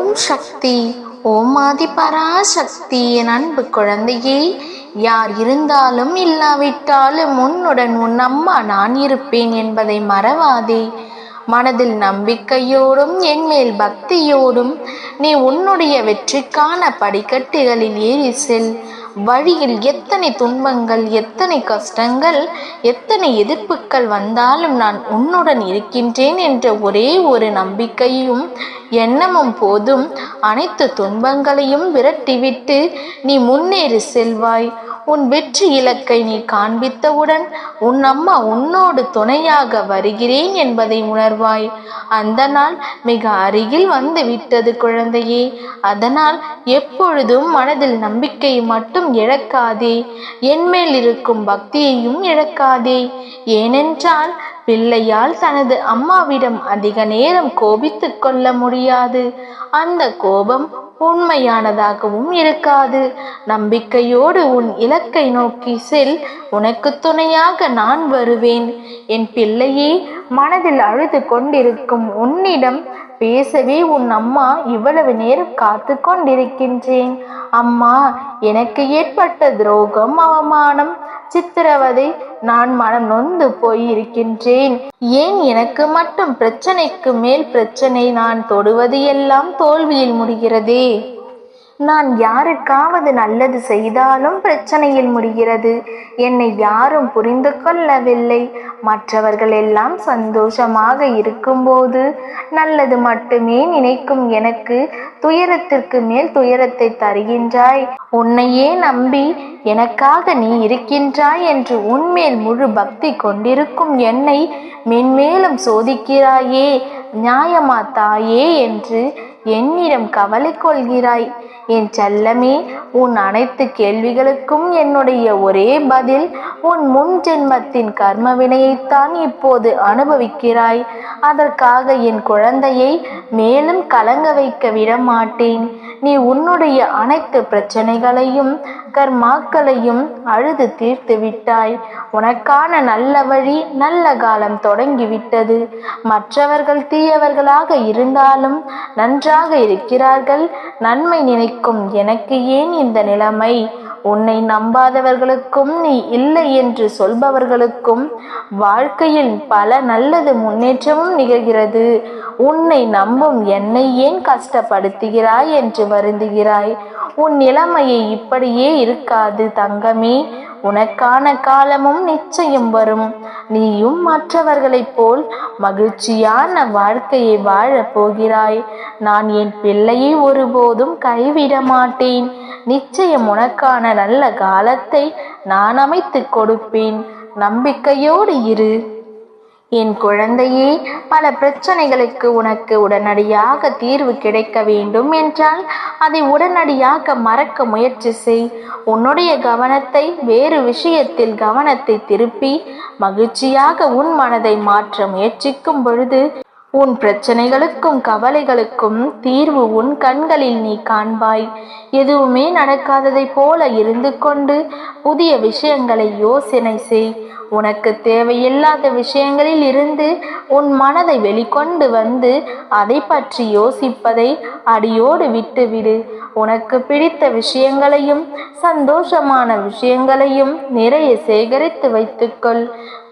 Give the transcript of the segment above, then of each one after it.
ஓம் சக்தி ஓம் ஆதி பராசக்தி என் அன்பு குழந்தையே. யார் இருந்தாலும் இல்லாவிட்டாலும் உன்னுடன் உன் அம்மா நான் இருப்பேன் என்பதை மறவாதே. மனதில் நம்பிக்கையோடும் என் மேல் பக்தியோடும் நீ உன்னுடைய வெற்றிக்கான படிக்கட்டுகளில் ஏறி செல். வழியில் எத்தனை துன்பங்கள் எத்தனை கஷ்டங்கள் எத்தனை எதிர்ப்புகள் வந்தாலும் நான் உன்னுடன் இருக்கின்றேன் என்ற ஒரே ஒரு நம்பிக்கையும் எண்ணமும் போதும். அனைத்து துன்பங்களையும் விரட்டிவிட்டு நீ முன்னேறி செல்வாய். உன் வெற்றி இலக்கை நீ காண்பித்தவுடன் உன் அம்மா உன்னோடு துணையாக வருகிறேன் என்பதை உணர்வாய். அந்த நாள் மிக அருகில் வந்து விட்டது குழந்தையே. அதனால் எப்பொழுதும் மனதில் நம்பிக்கை மட்டும் இழக்காதே. என்மேல் இருக்கும் பக்தியையும் இழக்காதே. ஏனென்றால் பிள்ளையால் தனது அம்மாவிடம் அதிக நேரம் கோபித்துக் கொள்ள முடியாது. அந்த கோபம் உண்மையானதாகவும் இருக்காது. நம்பிக்கையோடு உன் இலக்கை நோக்கி செல். உனக்கு துணையாக நான் வருவேன். என் பிள்ளையே மனதில் அழுது கொண்டிருக்கும் உன்னிடம் பேசவே உன் அம்மா இவ்வளவு நேரம் காத்து கொண்டிருக்கின்றேன். அம்மா எனக்கு ஏற்பட்ட துரோகம் அவமானம். சித்திரவதை நான் மனம் நொந்து போயிருக்கின்றேன். ஏன் எனக்கு மட்டும் பிரச்சனைக்கு மேல் பிரச்சனை? நான் தொடுவது எல்லாம் தோல்வியில் முடிகிறதே. நான் யாருக்காவது நல்லது செய்தாலும் பிரச்சனையில் முடிகிறது. என்னை யாரும் புரிந்து கொள்ளவில்லை. மற்றவர்கள் எல்லாம் சந்தோஷமாக இருக்கும்போது நல்லது மட்டுமே நினைக்கும் எனக்கு. துயரத்திற்கு மேல் துயரத்தை தருகின்றாய். உன்னையே நம்பி எனக்காக நீ இருக்கின்றாய் என்று உன்மேல் முழு பக்தி கொண்டிருக்கும் என்னை மென்மேலும் சோதிக்கிறாயே. நியாயமா தாயே என்று என்னிடம் கவலை கொள்கிறாய் என் செல்லமே உன் அனைத்து கேள்விகளுக்கும் என்னுடைய ஒரே பதில் உன் முன் ஜென்மத்தின் கர்ம வினையைத்தான் இப்போது அனுபவிக்கிறாய். அதற்காக என் குழந்தையை மேலும் கலங்க வைக்க விட மாட்டேன் நீ உன்னுடைய அனைத்து பிரச்சனைகளையும் கர்மாக்களையும் அழுது தீர்த்து விட்டாய். உனக்கான நல்ல வழி நல்ல காலம் தொடங்கிவிட்டது. மற்றவர்கள் தீயவர்களாக இருந்தாலும் நன்றாக இருக்கிறார்கள். நன்மை நினைக்கும் எனக்கு ஏன் இந்த நிலைமை? உன்னை நம்பாதவர்களுக்கும் நீ இல்லை என்று சொல்பவர்களுக்கும் வாழ்க்கையில் பல நல்லது முன்னேற்றமும் நிகழ்கிறது. உன்னை நம்பும் என்னை ஏன் கஷ்டப்படுத்துகிறாய் என்று வருந்துகிறாய்? உன் நிலைமையை இப்படியே இருக்காது தங்கமே. உனக்கான காலமும் நிச்சயம் வரும். நீயும் மற்றவர்களைப் போல் மகிழ்ச்சியான வாழ்க்கையை வாழப் போகிறாய். நான் என் பிள்ளையை ஒருபோதும் கைவிட மாட்டேன். நிச்சயம் உனக்கான நல்ல காலத்தை நான் அமைத்துக் கொடுப்பேன். நம்பிக்கையோடு இரு. என் குழந்தையே பல பிரச்சனைகளுக்கு உனக்கு உடனடியாக தீர்வு கிடைக்க வேண்டும் என்றால் அதை உடனடியாக மறக்க முயற்சி செய். உன்னுடைய கவனத்தை வேறு விஷயத்தில் கவனத்தை திருப்பி மகிழ்ச்சியாக உன் மனதை மாற்ற முயற்சிக்கும் பொழுது உன் பிரச்சனைகளுக்கும் கவலைகளுக்கும் தீர்வு உன் கண்களில் நீ காண்பாய். எதுவுமே நடக்காததைப் போல இருந்து கொண்டு புதிய விஷயங்களை யோசனை செய். உனக்கு தேவையில்லாத விஷயங்களில் இருந்து உன் மனதை வெளிக்கொண்டு வந்து அதை பற்றி யோசிப்பதை அடியோடு விட்டுவிடு. உனக்கு பிடித்த விஷயங்களையும் சந்தோஷமான விஷயங்களையும் நிறைய சேகரித்து வைத்துக்கொள்.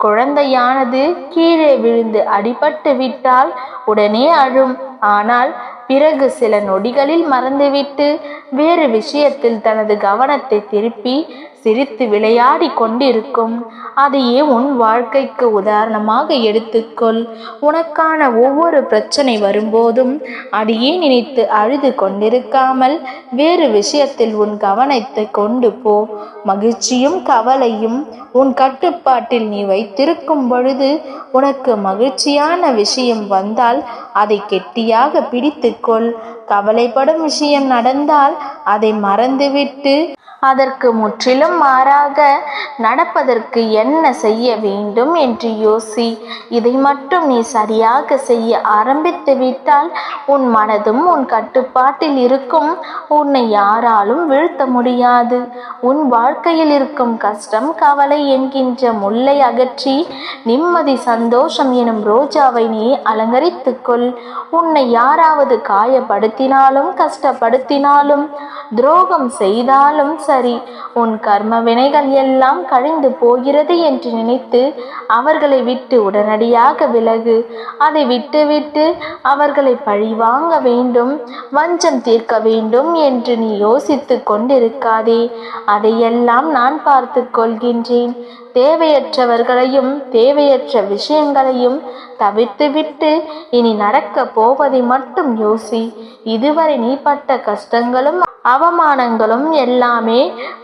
குழந்தையானது கீழே விழுந்து அடிபட்டு விட்டால் உடனே அழும். ஆனால் பிறகு சில நொடிகளில் மறந்துவிட்டு வேறு விஷயத்தில் தனது கவனத்தை திருப்பி சிரித்து விளையாடி கொண்டிருக்கும். அதையே உன் வாழ்க்கைக்கு உதாரணமாக எடுத்துக்கொள். உனக்கான ஒவ்வொரு பிரச்சனை வரும்போதும் அதையே நினைத்து அழுது கொண்டிருக்காமல் வேறு விஷயத்தில் உன் கவனத்தை கொண்டு போ. மகிழ்ச்சியும் கவலையும் உன் கட்டுப்பாட்டில் நீ வைத்திருக்கும் பொழுது உனக்கு மகிழ்ச்சியான விஷயம் வந்தால் அதை கெட்டியாக பிடித்துக்கொள். கவலைப்படும் விஷயம் நடந்தால் அதை மறந்துவிட்டு அதற்கு முற்றிலும் மாறாக நடப்பதற்கு என்ன செய்ய வேண்டும் என்று யோசி. இதை மட்டும் நீ சரியாக செய்ய ஆரம்பித்து விட்டால் உன் மனதும் உன் கட்டுப்பாட்டில் இருக்கும். உன்னை யாராலும் வீழ்த்த முடியாது. உன் வாழ்க்கையில் இருக்கும் கஷ்டம் கவலை என்கின்ற முல்லை அகற்றி நிம்மதி சந்தோஷம் எனும் ரோஜாவை நீ அலங்கரித்துக்கொள் உன்னை யாராவது காயப்படுத்தினாலும் கஷ்டப்படுத்தினாலும் துரோகம் செய்தாலும் சரி உன் கர்ம வினைகள் எல்லாம் கழிந்து போகிறது என்று நினைத்து அவர்களை விட்டு உடனடியாக விலகு. அதை விட்டுவிட்டு அவர்களை பழிவாங்க வேண்டும் வஞ்சம் தீர்க்க வேண்டும் என்று நீ யோசித்து கொண்டிருக்காதே. அதையெல்லாம் நான் பார்த்து கொள்கின்றேன். தேவையற்றவர்களையும் தேவையற்ற விஷயங்களையும் தவிர்த்துவிட்டு இனி நடக்கப் போவதை மட்டும் யோசி. இதுவரை நீ பட்ட கஷ்டங்களும் அவமானங்களும் எல்லாமே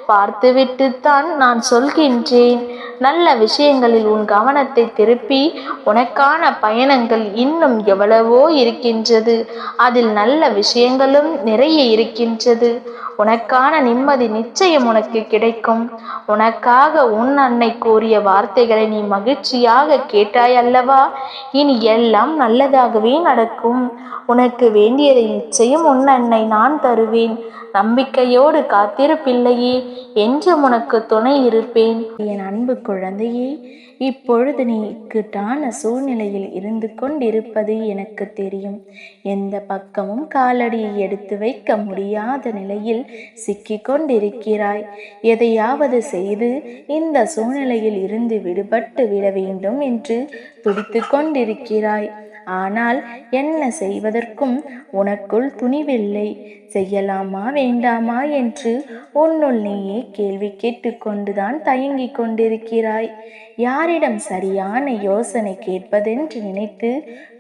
பார்த்துவிட்டுத்தான் நான் சொல்கின்றேன். நல்ல விஷயங்களில் உன் கவனத்தை திருப்பி உனக்கான பயணங்கள் இன்னும் எவ்வளவோ இருக்கின்றது. அதில் நல்ல விஷயங்களும் நிறைய இருக்கின்றது. உனக்கான நிம்மதி நிச்சயம் உனக்கு கிடைக்கும். உனக்காக உன் அன்னை கூறிய வார்த்தைகளை நீ மகிழ்ச்சியாக கேட்டாய் அல்லவா இனி எல்லாம் நல்லதாகவே நடக்கும். உனக்கு வேண்டியதை நிச்சயம் உன் அன்னை நான் தருவேன். நம்பிக்கையோடு காத்திருப்பில்லையே என்றும் உனக்கு துணை இருப்பேன். என் அன்பு குழந்தையே இப்பொழுது நீ இக்கட்டான சூழ்நிலையில் இருந்து கொண்டிருப்பது எனக்கு தெரியும். எந்த பக்கமும் காலடியை எடுத்து வைக்க முடியாத நிலையில் சிக்கிக் கொண்டிருக்கிறாய் எதையாவது செய்து இந்த சூழ்நிலையில் இருந்து விடுபட்டு விட வேண்டும் என்று துடித்து கொண்டிருக்கிறாய் ஆனால் என்ன செய்வதற்கும் உனக்குள் துணிவில்லை. செய்யலாமா வேண்டாமா என்று உன்னுள் நீயே கேள்வி கேட்டுக்கொண்டுதான் தயங்கிக் கொண்டிருக்கிறாய். யாரிடம் சரியான யோசனை கேட்பதென்று நினைத்து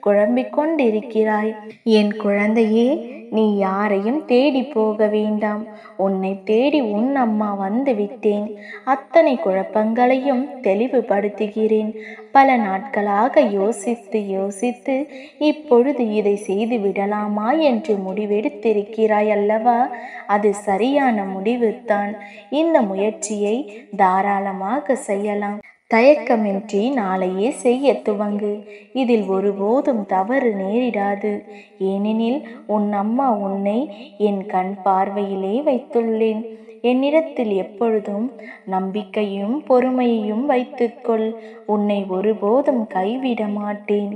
குழம்பிக் கொண்டிருக்கிறாய் என் குழந்தையே நீ யாரையும் தேடி போக வேண்டாம். உன்னை தேடி உன் அம்மா வந்து விட்டேன். அத்தனை குழப்பங்களையும் தெளிவுபடுத்துகிறேன். பல நாட்களாக யோசித்து யோசித்து இப்பொழுது இதை செய்து விடலாமா என்று முடிவெடுத்திருக்கிறாய் அல்லவா? அது சரியான முடிவுதான். இந்த முயற்சியை தாராளமாக செய்யலாம். தயக்கமின்றி நாளையே செய்ய துவங்கு. இதில் ஒருபோதும் தவறு நேரிடாது. ஏனெனில் உன் அம்மா உன்னை என் கண் பார்வையிலே வைத்துள்ளேன். என்னிடத்தில் எப்பொழுதும் நம்பிக்கையும் பொறுமையையும் வைத்துக்கொள். உன்னை ஒருபோதும் கைவிட மாட்டேன்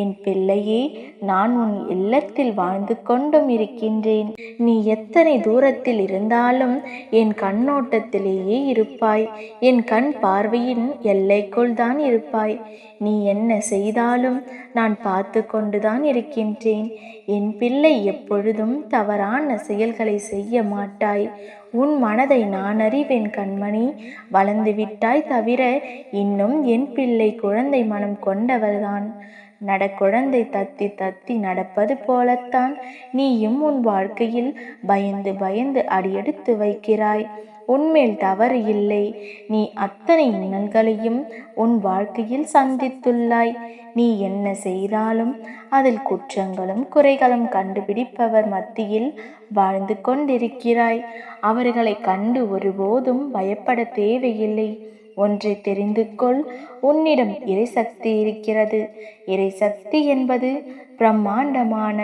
என் பிள்ளையே நான் உன் இல்லத்தில் வாழ்ந்து கொண்டும் இருக்கின்றேன். நீ எத்தனை தூரத்தில் இருந்தாலும் என் கண்ணோட்டத்திலேயே இருப்பாய். என் கண் பார்வையின் எல்லைக்குள் தான் இருப்பாய். நீ என்ன செய்தாலும் நான் பார்த்து கொண்டுதான் இருக்கின்றேன். என் பிள்ளை எப்பொழுதும் தவறான செயல்களை செய்ய மாட்டாய். உன் மனதை நான் அறிவேன் கண்மணி. வளர்ந்து விட்டாய் தவிர இன்னும் என் பிள்ளை குழந்தை மனம் கொண்டவர்தான் நடக்குழந்தை தத்தி தத்தி நடப்பது போலத்தான் நீயும் உன் வாழ்க்கையில் பயந்து பயந்து அடியெடுத்து வைக்கிறாய். உன்மேல் தவறு இல்லை. நீ அத்தனை இன்னல்களையும் உன் வாழ்க்கையில் சந்தித்துள்ளாய். நீ என்ன செய்தாலும் அதில் குற்றங்களும் குறைகளும் கண்டுபிடிப்பவர் மத்தியில் வாழ்ந்து கொண்டிருக்கிறாய். அவர்களை கண்டு ஒருபோதும் பயப்பட தேவையில்லை. ஒன்றை தெரிந்து கொள் உன்னிடம் இறைசக்தி இருக்கிறது. இறைசக்தி என்பது பிரம்மாண்டமான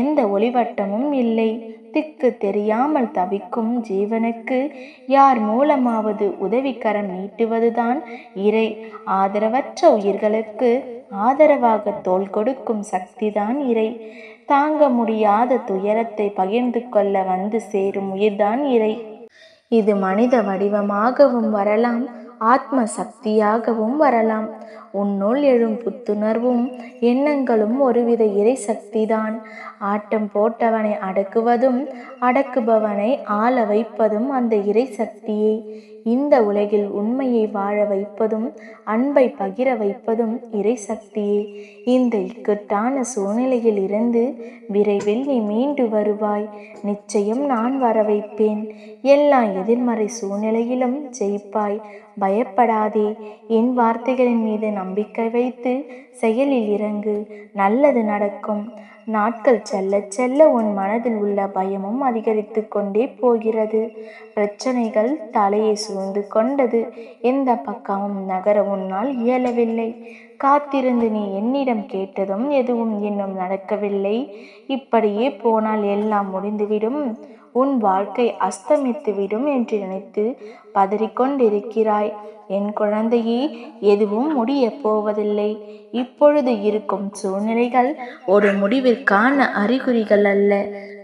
எந்த ஒளிவட்டமும் இல்லை. திக்கு தெரியாமல் தவிக்கும் ஜீவனுக்கு யார் மூலமாவது உதவிக்கரம் நீட்டுவதுதான் இறை. ஆதரவற்ற உயிர்களுக்கு ஆதரவாக தோள் கொடுக்கும் சக்திதான் இறை. தாங்க முடியாத துயரத்தை பகிர்ந்து கொள்ள வந்து சேரும் உயிர்தான் இறை. இது மனித வடிவமாகவும் வரலாம். ஆத்ம சக்தியாகவும் வரலாம். உன்னுள் எழும் புத்துணர்வும் எண்ணங்களும் ஒருவித இறை சக்திதான் ஆட்டம் போட்டவனை அடக்குவதும் அடக்குபவனை ஆள வைப்பதும் அந்த இறை சக்தியே இந்த உலகில் உண்மையை வாழ வைப்பதும் அன்பை பகிர வைப்பதும் இறை சக்தியே இந்த இக்கட்டான சூழ்நிலையில் இருந்து விரைவில் நீ மீண்டு வருவாய். நிச்சயம் நான் வர வைப்பேன். எல்லா எதிர்மறை சூழ்நிலையிலும் ஜெயிப்பாய். பயப்படாதே. என் வார்த்தைகளின் மீது நான் நம்பிக்கை வைத்து செயலில் இறங்கு. நல்லது நடக்கும். நாட்கள் செல்ல செல்ல உன் மனதில் உள்ள பயமும் அதிகரித்து கொண்டே போகிறது. பிரச்சனைகள் தலையை சூழ்ந்து கொண்டது. எந்த பக்கமும் நகர உன்னால் இயலவில்லை. காத்திருந்து நீ என்னிடம் கேட்டதும் எதுவும் இன்னும் நடக்கவில்லை. இப்படியே போனால் எல்லாம் முடிந்துவிடும். உன் வாழ்க்கை அஸ்தமித்துவிடும் என்று நினைத்து பதறிக்கொண்டிருக்கிறாய். என் குழந்தையே எதுவும் முடியப் போவதில்லை. இப்பொழுது இருக்கும் சூழ்நிலைகள் ஒரு முடிவிற்கான அறிகுறிகள் அல்ல.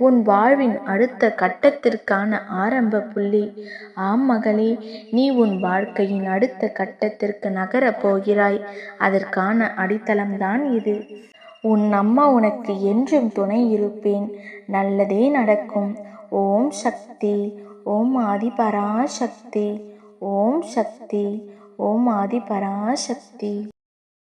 உன் வாழ்வின் அடுத்த கட்டத்திற்கான ஆரம்ப புள்ளி. ஆம் மகளே நீ உன் வாழ்க்கையின் அடுத்த கட்டத்திற்கு நகரப் போகிறாய். அதற்கான அடித்தளம்தான் இது. உன் அம்மா உனக்கு என்றும் துணை இருப்பேன். நல்லதே நடக்கும். ஓம் சக்தி. ஓம் ஆதிபராசக்தி. ஓம் சக்தி. ஓம் ஆதிபராசக்தி.